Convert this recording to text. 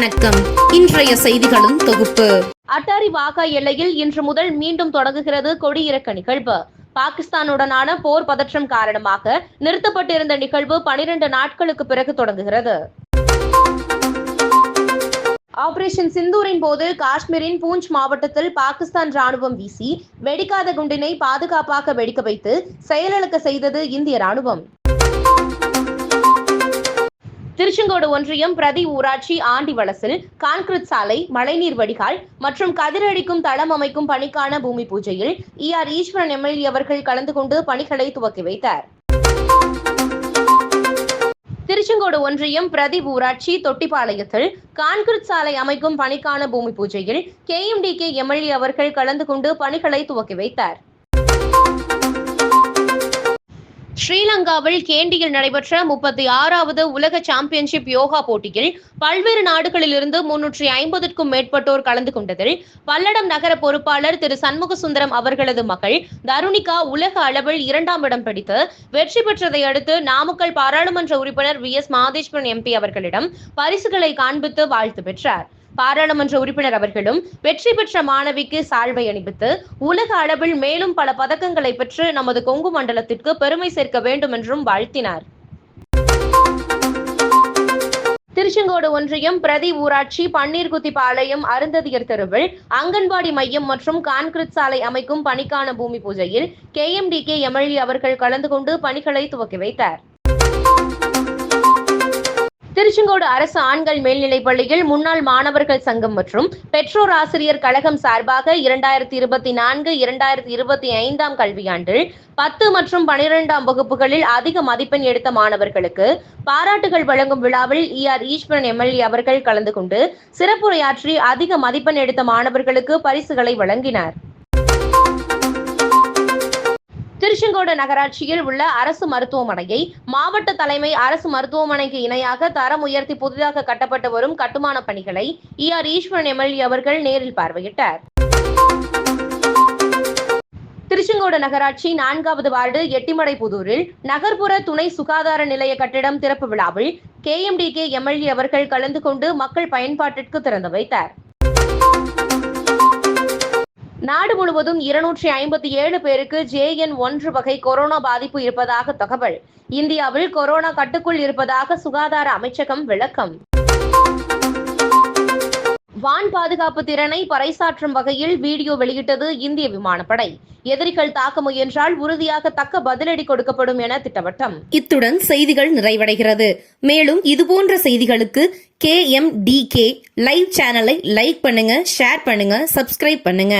வணக்கம். இன்றைய செய்திகளும் தொகுப்பு. அட்டாரி வாகா எல்லையில் இன்று முதல் மீண்டும் தொடங்குகிறது கொடியிறக்க நிகழ்வு. பாகிஸ்தானுடனான போர் பதற்றம் காரணமாக நிறுத்தப்பட்டிருந்த நிகழ்வு பனிரெண்டு நாட்களுக்கு பிறகு தொடங்குகிறது. ஆபரேஷன் சிந்தூரின் போது காஷ்மீரின் பூஞ்ச் மாவட்டத்தில் பாகிஸ்தான் ராணுவம் வீசி வெடிக்காத குண்டினை பாதுகாப்பாக வெடிக்க வைத்து செயலிழக்க செய்தது இந்திய ராணுவம் திருச்செங்கோடு ஒன்றியம் பிரதி ஊராட்சி ஆண்டி வலசில் கான்கிரீட் சாலை மழைநீர் வடிகால் மற்றும் கதிரடிக்கும் தளம் அமைக்கும் பணிக்கான பூமி பூஜையில் இ ஆர் ஈஸ்வரன் எம்எல்ஏ அவர்கள் கலந்து கொண்டு பணிகளை துவக்கி வைத்தார். திருச்செங்கோடு ஒன்றியம் பிரதி ஊராட்சி தொட்டிப்பாளையத்தில் கான்கிரீட் சாலை அமைக்கும் பணிக்கான பூமி பூஜையில் கே எம்டிகே எம்எல்ஏ அவர்கள் கலந்து கொண்டு பணிகளை துவக்கி வைத்தார். ஸ்ரீலங்காவில் கேண்டியில் நடைபெற்ற முப்பத்தி ஆறாவது உலக சாம்பியன்ஷிப் யோகா போட்டியில் பல்வேறு நாடுகளிலிருந்து முன்னூற்றி ஐம்பதுக்கும் மேற்பட்டோர் கலந்து கொண்டதில் பல்லடம் நகர பொறுப்பாளர் திரு சண்முக சுந்தரம் அவர்களது மகள் தருணிகா உலக அளவில் இரண்டாம் இடம் பிடித்து வெற்றி பெற்றதை அடுத்து நாமக்கல் பாராளுமன்ற உறுப்பினர் வி எஸ் மாதேஸ்வரன் எம்பி அவர்களிடம் பரிசுகளை காண்பித்து வாழ்த்து பெற்றார். பாராளுமன்ற உறுப்பினர் அவர்களும் வெற்றி பெற்ற மாணவிக்கு சால்வை அணிவித்து உலக அளவில் மேலும் பல பதக்கங்களை பெற்று நமது கொங்கு மண்டலத்திற்கு பெருமை சேர்க்க வேண்டும் என்றும் வாழ்த்தினார். திருச்செங்கோடு ஒன்றியம் பிரதி ஊராட்சி பன்னீர்குத்திப்பாளையம் அருந்ததியர் தெருவில் அங்கன்வாடி மையம் மற்றும் கான்கிரீட் சாலை அமைக்கும் பணிக்கான பூமி பூஜையில் கே எம்எல்ஏ அவர்கள் கலந்து கொண்டு பணிகளை துவக்கி வைத்தார். திருச்செங்கோடு அரசு ஆண்கள் மேல்நிலைப் பள்ளியில் முன்னாள் மாணவர்கள் சங்கம் மற்றும் பெற்றோர் ஆசிரியர் கழகம் சார்பாக இரண்டாயிரத்தி இருபத்தி நான்கு இரண்டாயிரத்தி இருபத்தி ஐந்தாம் கல்வியாண்டில் பத்து மற்றும் பனிரெண்டாம் வகுப்புகளில் அதிக மதிப்பெண் எடுத்த மாணவர்களுக்கு பாராட்டுகள் வழங்கும் விழாவில் இ ஆர் ஈஸ்வரன் எம்எல்ஏ அவர்கள் கலந்து கொண்டு சிறப்புரையாற்றி அதிக மதிப்பெண் எடுத்த மாணவர்களுக்கு பரிசுகளை வழங்கினார். திருச்செங்கோடு நகராட்சியில் உள்ள அரசு மருத்துவமனையை மாவட்ட தலைமை அரசு மருத்துவமனைக்கு இணையாக தரம் உயர்த்தி புதிதாக கட்டப்பட்டு வரும் கட்டுமான பணிகளை இ ஆர் ஈஸ்வரன் எம்எல்ஏ அவர்கள் நேரில் பார்வையிட்டார். திருச்செங்கோடு நகராட்சி நான்காவது வார்டு எட்டிமடை புதூரில் நகர்ப்புற துணை சுகாதார நிலைய கட்டிடம் திறப்பு விழாவில் கேஎம்டிகே எம்எல்ஏ அவர்கள் கலந்து கொண்டு மக்கள் பயன்பாட்டிற்கு திறந்து வைத்தார். நாடு முழுவதும் இருநூற்றி ஐம்பத்தி ஏழு பேருக்கு ஜேஎன் ஒன்று வகை கொரோனா பாதிப்பு இருப்பதாக தகவல். இந்தியாவில் கொரோனா கட்டுக்குள் இருப்பதாக சுகாதார அமைச்சகம் விளக்கம். வான் பாதுகாப்பு திறனை பறைசாற்றும் வகையில் வீடியோ வெளியிட்டது இந்திய விமானப்படை. எதிரிகள் தாக்க முயன்றால் உறுதியாக தக்க பதிலடி கொடுக்கப்படும் என திட்டவட்டம். இத்துடன் செய்திகள் நிறைவடைகிறது. மேலும் இதுபோன்ற செய்திகளுக்கு K M D K live சேனலை லைக் பண்ணுங்க ஷேர் பண்ணுங்க சப்ஸ்கிரைப் பண்ணுங்க.